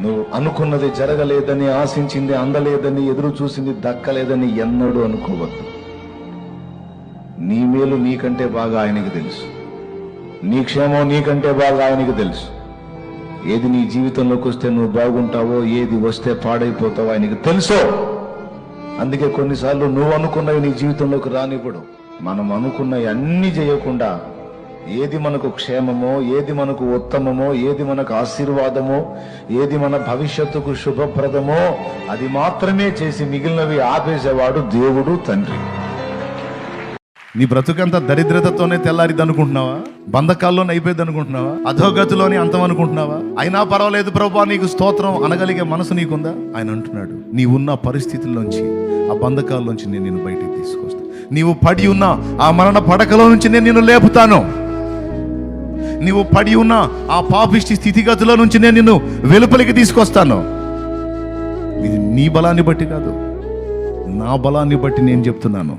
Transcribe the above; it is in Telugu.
నువ్వు అనుకున్నది జరగలేదని ఆశించింది అందలేదని ఎదురు చూసింది దక్కలేదని ఎన్నడూ అనుకోవద్దు. నీ మేలు నీకంటే బాగా ఆయనకి తెలుసు. నీ క్షేమం నీకంటే బాగా ఆయనకి తెలుసు. ఏది నీ జీవితంలోకి వస్తే నువ్వు బాగుంటావో ఏది వస్తే పాడైపోతావో ఆయనకి తెలుసో. అందుకే కొన్నిసార్లు నువ్వు అనుకున్నవి నీ జీవితంలోకి రానివ్వడు. మనం అనుకున్నవి అన్ని చేయకుండా ఏది మనకు క్షేమమో ఏది మనకు ఉత్తమమో ఏది మనకు ఆశీర్వాదమో ఏది మన భవిష్యత్తుకు శుభప్రదమో అది మాత్రమే చేసి మిగిలినవి ఆపేసేవాడు దేవుడు తండ్రి. నీ బ్రతుకంతా దరిద్రతతోనే తెల్లారిద్ది అనుకుంటున్నావా బంధకాల్లోనే అయిపోయింది అనుకుంటున్నావా అధోగతిలోనే అంతం అనుకుంటున్నావా అయినా పర్వాలేదు ప్రభా నీకు స్తోత్రం అనగలిగే మనసు నీకుందా? ఆయన అంటున్నాడు నీ ఉన్న పరిస్థితుల్లోంచి ఆ బంధకాల్లోంచి నేను నిన్ను బయటికి తీసుకొస్తాను నీవు పడి ఉన్న ఆ మరణ పడకలో నుంచి నేను నిన్ను లేపుతాను. నీవు పడి ఉన్న ఆ పాపిష్టి స్థితిగతుల నుంచి నేను నిన్ను వెలుపలికి తీసుకొస్తాను. ఇది నీ బలాన్ని బట్టి కాదు నా బలాన్ని బట్టి నేను చెప్తున్నాను.